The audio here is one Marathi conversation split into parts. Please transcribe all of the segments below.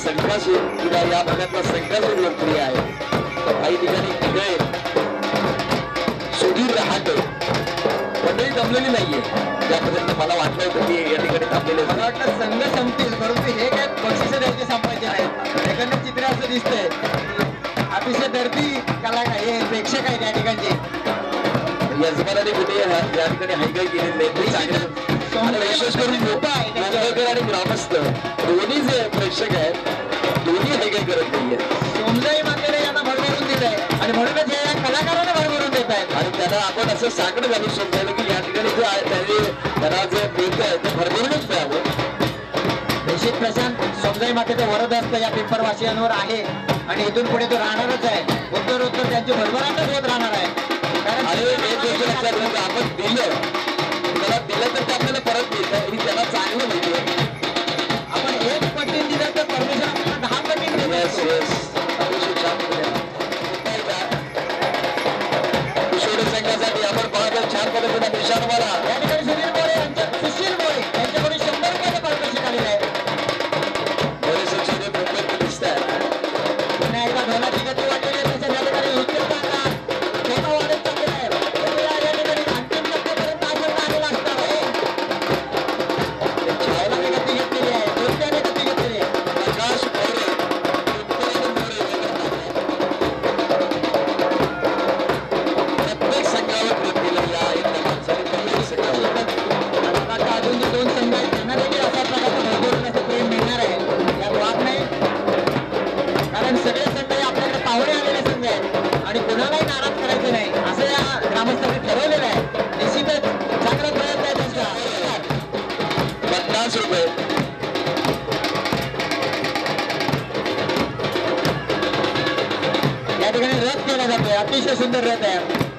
संकासूर किंवा या भागातला संकासूर लोकप्रिय आहे. काही ठिकाणी किगळे सुधीर रहाटे. मंडळी जमलेली नाहीये. त्यापर्यंत मला वाटलं होतं की या ठिकाणी थांबलेले मला वाटलं संघ संपतील परंतु हे काय बक्षिस द्यायचे संपायचे आहेत एकंदर चित्र असं दिसतंय. अतिशय दर्दी कलाकार हे प्रेक्षक आहेत या ठिकाणचे. यजमानाने कुठे या ठिकाणी हायगाई केलेली नाही. आणि विशेष करून मुंबईकर आणि ग्रामस्थ दोन्ही जे प्रेक्षक आहेत दोन्ही हायगाई करत नाहीये. सोमजाई मातेने यांना भरभरून दिलंय आणि म्हणूनच हे या कलाकारांना भरभरून देत आहेत. आणि त्यांना आपण असं साकडं घालून समजायला की या ठिकाणी जे आहे त्यांनी त्यांना जे मिळत आहे ते भरभरूनच द्यावं. निश्चित प्रशांत सोमजाई मातेचं वरद असतं या पिंपरवासियांवर आहे. आणि इथून पुढे तो राहणारच आहे. उत्तर उत्तर त्यांची भरभराटच होत राहणार आहे. कारण आपण दिलं. त्याला दिलं तर ते आपल्याला परत मिळतं. ही त्याला चांगलं माहिती आहे आपण एक पटीने दिलं तर परमेश्वर आपल्याला दहा पटीने. किशोरी संघासाठी आपण पाहतो छान पद्धतीने निशाण मला केला जातोय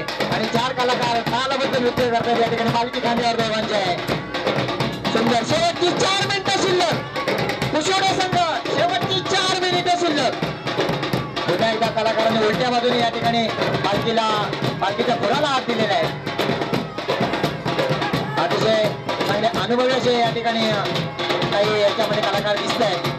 आणि चार कलाकार तालबद्ध नृत्य करतात. या ठिकाणी पालखी खांद्यावर दोघांचे आहे. सुंदर. शेवटची चार मिनिटं शिल्लक. कुशोडे संघ शेवटची चार मिनिटं शिल्लक. पुन्हा एकदा कलाकारांनी उलट्या बाजूने या ठिकाणी पालखीला पालखीच्या फुलाला हात दिलेला आहे. अतिशय चांगले अनुभवी असे या ठिकाणी काही याच्यामध्ये कलाकार दिसत आहेत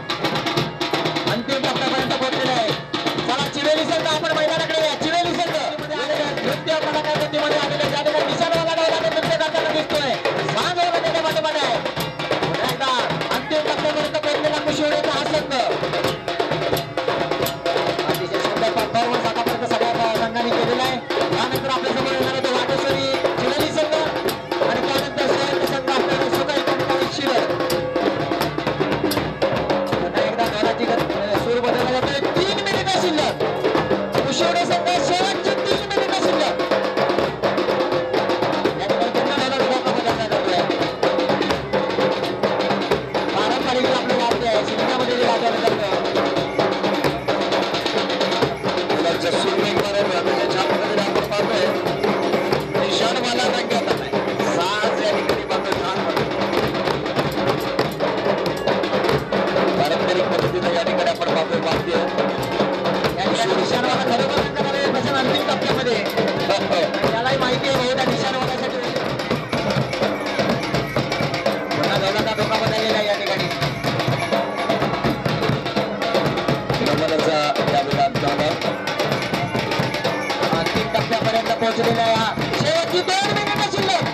पर्यंत पोहोचलेला या शेवटची दोन मिनिट शिल्लक.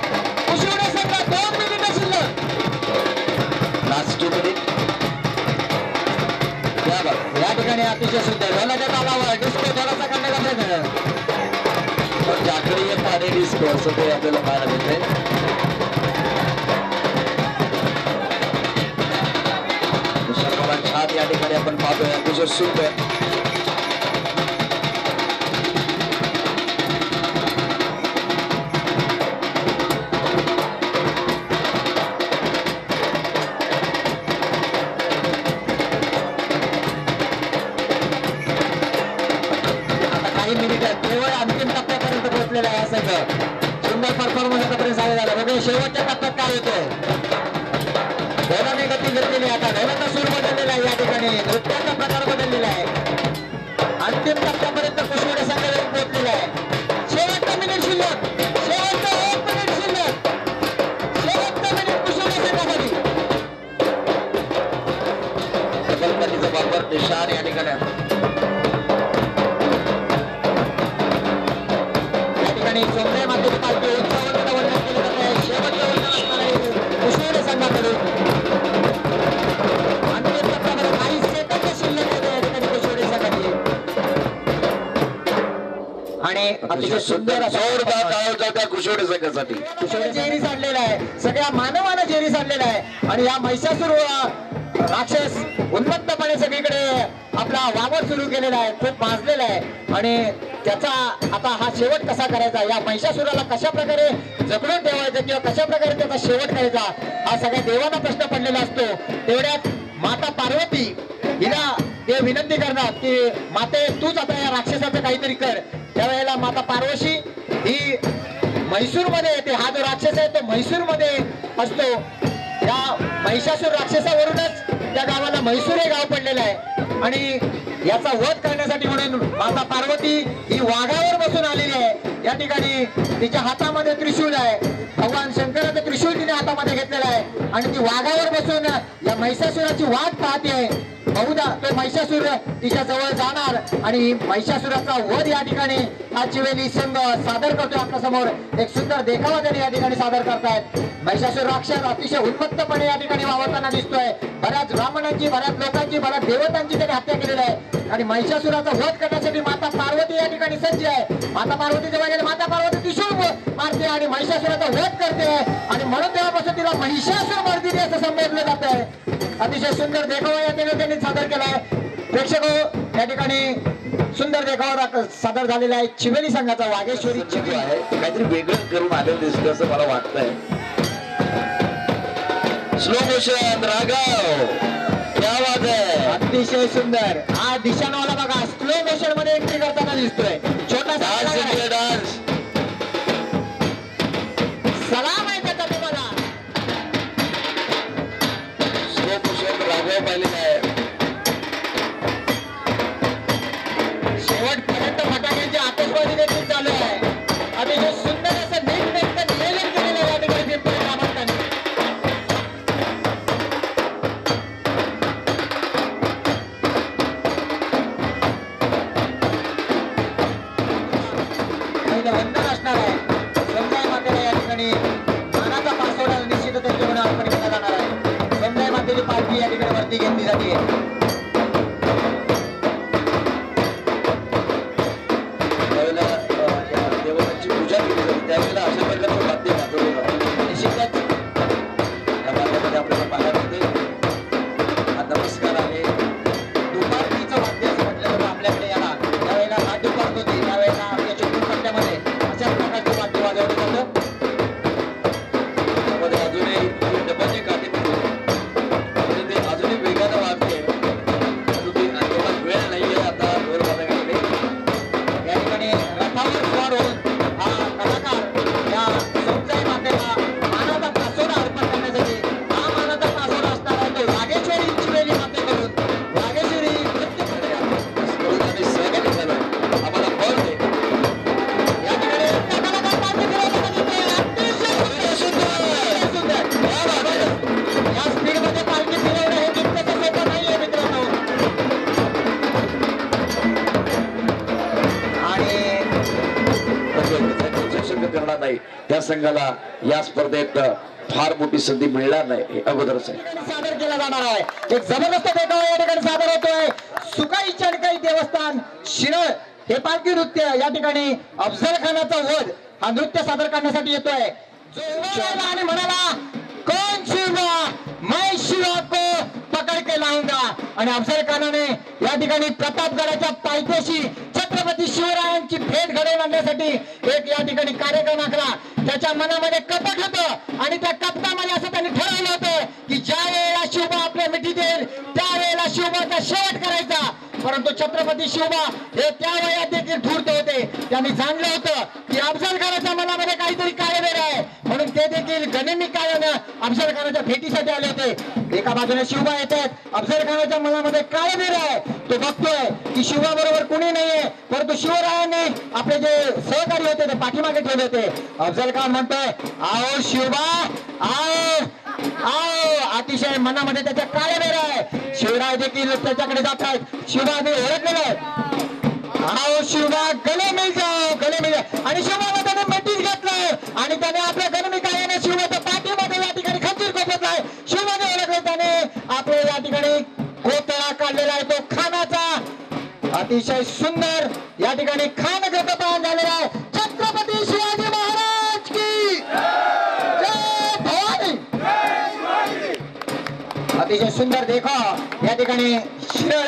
उशिवडे संघ दोन मिनिट शिल्लक. लास्ट मिनिट या ठिकाणी अतिशय सुंदर. झाला तालावर डिस्को ढोलाचा खंड करता जाकडीय पाणी डिस्को असं ते आपल्याला पाहायला मिळते. छान या ठिकाणी आपण पाहतोय. अतिशय सुंदर. केवळ अंतिम टप्प्यापर्यंत पोहोचलेला आहे हा संघ सुंदर परफॉर्मन्स आतापर्यंत झाला झाला बघूया शेवटच्या टप्प्यात काय होतंय. ढोलाने गती घेतलेली आता. धोरणाचा सूर बदललेला आहे या ठिकाणी. नृत्याचा प्रकार बदललेला आहे. अंतिम टप्प्यापर्यंत कुशवडे संघ येऊन पोहोचलेला आहे. शेवटचा मिनिट शिल्लक. शेवटचा एक मिनिट शिल्लक. शेवटचा मिनिट कुशवडे संघासाठी. गणपतीचा वापर निशाण या ठिकाणी या ठिकाणी सोमने मातेची पालखी उंचावरून वंदन केलं जात आहे शेवटचं वंदन असणार आहे. कुशवडे संघाकडून अंतिम टप्प्यामध्ये काही सेकंद शिल्लक आहेत या ठिकाणी कुशवडे संघाची. आणि अतिशय सुंदर जोरदार होत्या त्या संघासाठी. कुशवडे जेरी सांडलेला आहे. सगळ्या मानवानं जेरी सांडलेला आहे. आणि या महिषासूर राक्षस उन्मत्तपणे सगळीकडे आपला वावर सुरू केलेला आहे. खूप माजलेला आहे. आणि त्याचा आता हा शेवट कसा करायचा? या महिषासुराला कशा प्रकारे जगडून ठेवायचं किंवा कशा प्रकारे त्याचा शेवट करायचा? हा सगळ्या देवांना प्रश्न पडलेला असतो. तेवढ्यात माता पार्वती हिला ते विनंती करतात की माते तूच आता या राक्षसाचं काहीतरी कर. त्यावेळेला माता पार्वशी ही म्हैसूरमध्ये येते. हा जो राक्षस आहे तो म्हैसूरमध्ये असतो. या महिषासूर राक्षसावरूनच त्या गावाला म्हैसूर हे गाव पडलेलं आहे. आणि याचा वध करण्यासाठी म्हणून माता पार्वती ही वाघावर बसून आलेली आहे. या ठिकाणी तिच्या हातामध्ये त्रिशूल आहे. भगवान शंकराचं त्रिशूल तिने हातामध्ये आणि ती वाघावर बसून या महिषासुराची वाट पाहते. बहुधा तो महिषासूर तिच्या जवळ जाणार आणि महिषासुराचा वध या ठिकाणी हा चिवेली संघ सादर करतोय आपल्यासमोर एक सुंदर देखावा त्यांनी या ठिकाणी सादर करतायत. महिषासूर राक्षस अतिशय उन्मत्तपणे या ठिकाणी वावरताना दिसतोय. बऱ्याच ब्राह्मणांची बऱ्याच लोकांची बऱ्याच देवतांची त्यांनी हत्या केलेली आहे. आणि महिषासुराचा वध करण्यासाठी माता पार्वती या ठिकाणी सज्ज आहे. माता पार्वती जेव्हा गेले माता पार्वती त्रिशूळ मारते आणि महिषासुराचा वध करते. आणि म्हणून तेव्हापासून तिला महिषासूर मर्दिनी असं संबोधलं जात आहे. अतिशय सुंदर देखावा या ठिकाणी त्यांनी सादर केलाय प्रेक्षक हो, या ठिकाणी सुंदर देखावा सादर झालेला आहे. चिवेली संघाचा वाघेश्वरी जो आहे काहीतरी वेगळं करून आलेलं दिसतं असं मला वाटतंय. स्लो मोशन रागाव. अतिशय सुंदर. हा दिशानवाला बघा स्लो मोशनमध्ये एंट्री करताना दिसतोय. छोटासा डान्स सलाम आहे. त्याचा तुम्हाला. स्लो मोशन रागाव पाहिलेलं या स्पर्धेत फार मोठी संधी मिळणार नाही हे अगोदरच आहे. सादर केला जाणार आहे. एक जबरदस्त देखावा या ठिकाणी सादर होतोय. सुकाई चडकाई देवस्थान शिरळ हे पालखी नृत्य या ठिकाणी अफजल खानाचा वध हा नृत्य सादर करण्यासाठी येतोय. आणि म्हणाला कोण शिवा मै शिवा को पकड के लावूंगा आणि अफजल खानाने या ठिकाणी प्रतापगडाच्या पायथ्याशी छत्रपती शिवरायांची भेट घडवून आणण्यासाठी एक या ठिकाणी कार्यक्रम आखला. त्याच्या मनामध्ये कपट होतं आणि त्या कपटामध्ये असं त्यांनी ठरवलं होतं की ज्या वेळेला शिवबा आपल्या मिठी देईल त्यावेळेला शिवबाचा शेवट करायचा. परंतु छत्रपती शिवबा हे त्या वयात देखील धूर्त होते. त्यांनी जाणलं होतं की अफजल खानाच्या मनामध्ये काहीतरी काळेबेर आहे. देखील गनिमी काळानं अफजल खानाच्या भेटीसाठी आले होते. एका बाजूने शिवबा येत अफजल खानाच्या मनामध्ये काय वीर आहे? तो बघतोय की शिवबा बरोबर कुणी नाहीये परंतु शिवरायाने आपले जे सहकारी होते ते पाठीमागे ठेवले होते. अफजल खान म्हणतोय आओ शिवबा आओ आओ. अतिशय मनामध्ये त्याच्या काय काळेबेर आहे शिवराय देखील त्याच्याकडे जात आहेत शिवबाने ओळखलेलं आहे. आओ शिवबा गले मिल जाओ गले मिल जाओ. आणि शिवबाला त्याने मेटीस घातलं आणि त्याने आपल्या गणमी कायाने शिवबाच्या पाठीमध्ये या ठिकाणी खंजीर खोपटलाय शिवबाने ओळखलं त्याने. आपल्या या ठिकाणी कोतळा काढलेला आहे. तो खानाचा अतिशय सुंदर या ठिकाणी खान गतपान झालेला आहे. छत्रपती शिवाजी महाराज की जय भवानी. अतिशय सुंदर देखा. या ठिकाणी शिरळ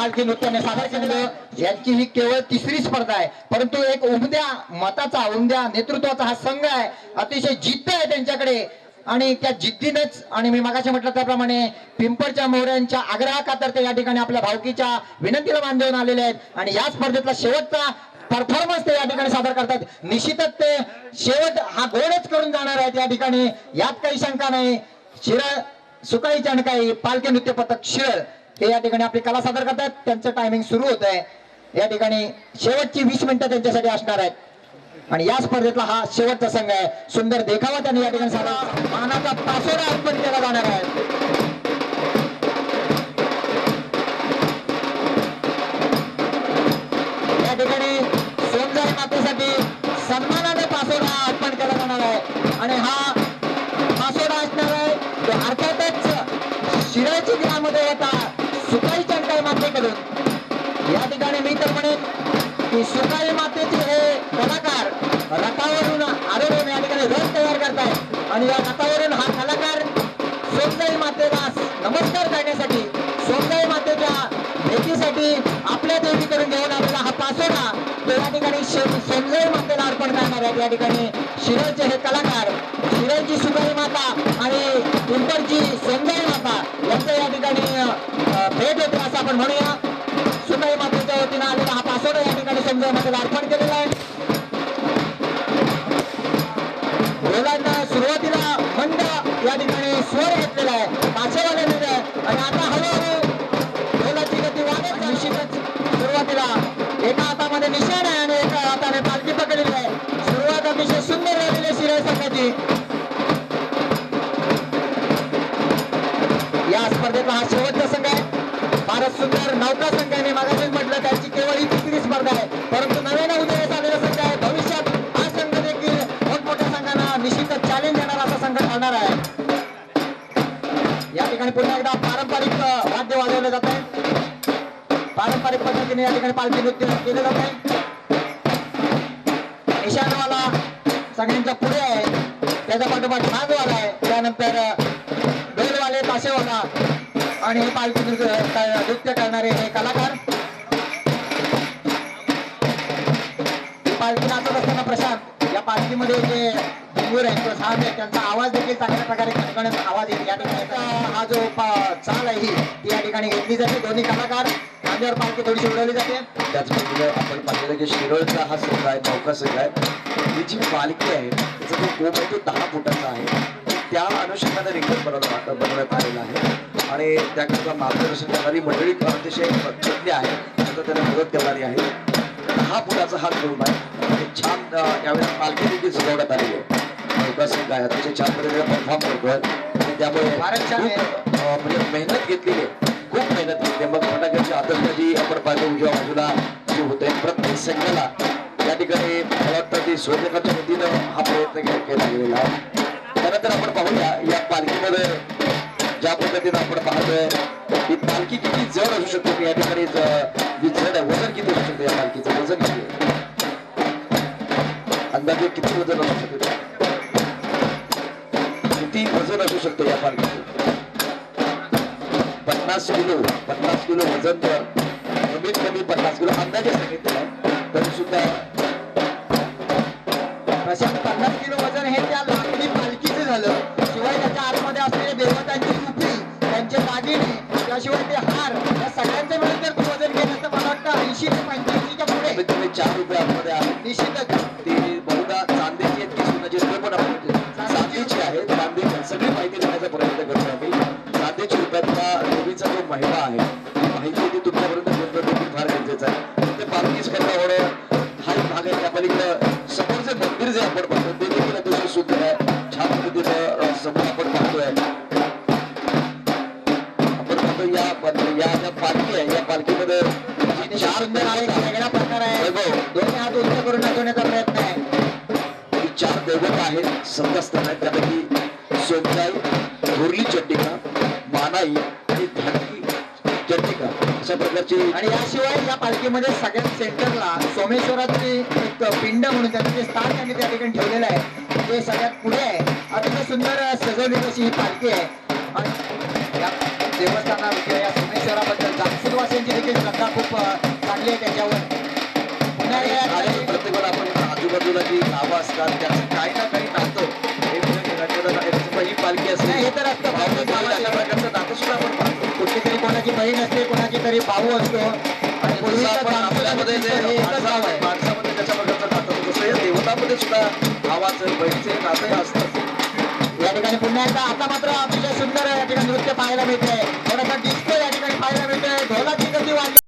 पालखी नृत्याने सादर केलेलं यांची ही केवळ तिसरी स्पर्धा आहे. परंतु एक उमद्या मताचा उमद्या नेतृत्वाचा हा संघ आहे. अतिशय जिद्द आहे त्यांच्याकडे. आणि त्या जिद्दीनेच आणि मी मागाशी म्हटलं त्याप्रमाणे पिंपळच्या मोहऱ्यांच्या आग्रहाकातर्फे या ठिकाणी आपल्या भावकीच्या विनंतीला मान देऊन आलेले आहेत. आणि या स्पर्धेतला शेवटचा परफॉर्मन्स ते या ठिकाणी सादर करतात. निश्चितच ते शेवट हा गोडच करून जाणार आहेत या ठिकाणी. यात काही शंका नाही. शिरळ सुकाई चणकाई पालखी नृत्य पथक शिळ हे या ठिकाणी आपली कला सादर करतात त्यांचं टायमिंग सुरू होत आहे या ठिकाणी शेवटची वीस मिनिटं त्यांच्यासाठी असणार आहेत. आणि या स्पर्धेतला हा शेवटचा संघ आहे. सुंदर देखावा त्यांनी या ठिकाणी सादर मानाचा पासोरा अर्पण केला जाणार आहे. या ठिकाणी सोनजाई मातेसाठी सन्मानाने पासोरा अर्पण केला जाणार आहे. आणि हा पासोडा असणार आहे. तो अर्थातच शिराची ग्रामध्ये येतात मी तर म्हणेन की सुकाई मातेचे हे कलाकार रथावरून आरोग्य या ठिकाणी रथ तयार करतायत आणि या रथावरून हा कलाकार सोनजाई मातेला नमस्कार करण्यासाठी सोनजाई मातेच्या भेटीसाठी आपल्या देवीकडून घेऊन आलेला हा पासोडा तो या ठिकाणी शे- सोनजाई मातेला अर्पण करणार आहेत. या ठिकाणी शिरळचे हे कलाकार शिरळची सुकाई माता आणि पिंपळची सोनजाई माता यांचं या ठिकाणी भेट होते असं आपण म्हणूया. संजय मातेच्या वतीनं आलेला हा पासोडा या ठिकाणी संजय मातेला अर्पण केलेला आहे. ढोलांना सुरुवातीला मंद या ठिकाणी स्वर घेतलेला आहे. काचेवाल्याने आणि आता हळूहळू ढोलाची गती वाढत निश्चितच सुरुवातीला एका हातामध्ये निशाण आहे आणि एका हाताने पालखी पकडलेली आहे. सुरुवात अतिशय सुंदर झालेली आहे शिराई संघाची. या स्पर्धेतला हा शेवटचा संघ आहे. भारत सुंदर नौका संघ स्पर्धा आहे. परंतु नव्याने उदयास आलेला संघ आहे. भविष्यात हा संघ देखील मोठमोठ्या संघांना निश्चितच चॅलेंज देणारा असा संघ ठरणार आहे. या ठिकाणी पुन्हा एकदा पारंपरिक वाद्य वाजवले जात आहे. पारंपरिक पद्धतीने या ठिकाणी पालखी नृत्य केले जात आहे. ईशानवाला सगळ्यांच्या पुढे आहे. त्याचा पाठोपाठ नागवाला आहे. त्यानंतर अ, ताशेवाला आणि हे पालखी नृत्य नृत्य करणारे हे कलाकार. या जे घुंगूर आहेत किंवा झाड आहेत त्यांचा आवाज देखील चांगल्या प्रकारे खणखणत आवाज येईल. या ठिकाणी हा जो चाल आहे ही ती या ठिकाणी घेतली जाते. दोन्ही कलाकार खांद्यावर पालखी थोडीशी उडवली जाते. त्याचबरोबर आपण पाहिलेलं की शिरोळचा हा संघ आहे चौका संघ आहे. ही जी पालखी आहे त्याचा जो कोप आहे तो दहा फुटाचा आहे. त्या अनुषंगाने रेकॉर्ड बनवलं बनवण्यात आलेला आहे. आणि त्याकरता मार्गदर्शन करणारी मंडळी अतिशय तज्ञ आहे. आता त्यांना मदत करणारी आहे. दहा फुटाचा हा कोप आहे छान अं, यावेळेला पालखी देखील सजवण्यात आलेली आहे. संघ आहे. अतिशय छान पद्धतीने परफॉर्म करतोय. त्यामुळे म्हणजे मेहनत घेतलेली आहे. खूप मेहनत घेतली. मग फटाक्याची आतषबाजी आपण पाहिजे उजव्या बाजूला जी होते प्रत्येक संघाला या ठिकाणी मला वाटतं की स्वयंपाकाच्या वतीनं हा प्रयत्न केला गेलेला आहे. त्यानंतर आपण पाहूया या पालखीमध्ये ज्या पद्धतीनं आपण पाहतोय ही पालखी किती जड असू शकते या ठिकाणी जी जड आहे वजन किती असू शकते या पालखीचं? वजन किती अंदाजे किती वजन असू शकते? किती वजन असू शकते या पालखीचं? पन्नास किलो पन्नास किलो वजन तर कमीत कमी पन्नास किलो अंदाजे सांगितलं तरी सुद्धा पन्नास किलो वजन हे त्या पाहतो ते देखील अतिशय सुंदर आहे. छान पद्धतीनं समोर आपण पाहतोय. आपण पाहतो या या ज्या पालखी आहे या पालखीमध्ये चार वेगळा प्रकार आहे. दोन्ही हात उंच करून नाचवण्याचा प्रयत्न आहे. चार दैवत आहेत. संतस्थान आहेत. त्यापैकी सोमजाई थोरली चंडिका मानाई अशा प्रकारची आणि याशिवाय या पालखीमध्ये सगळ्यात सेंटरला सोमेश्वराची एक पिंड म्हणून त्यांचं जे स्थान त्यांनी त्या ठिकाणी ठेवलेलं आहे ते सगळ्यात पुढे आहे. अतिशय सुंदर सजवलेली अशी ही पालखी आहे. आणि या देवस्थानाविषयी या सोमेश्वराबद्दल जामसूरवासियांची देखील श्रद्धा खूप चांगली आहे त्याच्यावर. पुन्हा या आणि ठिकाणी प्रत्येक वेळा आपण आजूबाजूला जी गावं असतात त्याचं काही ना काही नातं हे ही पालखी नाही, असेल हे तर असतं. प्रत्येक अशा गावात प्रकारचं नातं सुद्धा आपण पाहतो. कुठली तरी कोणाची बहीण असते कोणाची तरी भाऊ असतो. आणि आपल्यामध्ये माणसामध्ये त्याच्या प्रकारचं या देवतामध्ये सुद्धा भावाचं बहिणीचं हे नातं हे असतं. या ठिकाणी पुन्हा एकदा आता मात्र अतिशय सुंदर या ठिकाणी नृत्य पाहायला मिळतंय. थोडासा डिस्को या ठिकाणी पाहायला मिळतोय. ढोलाची गती वाढली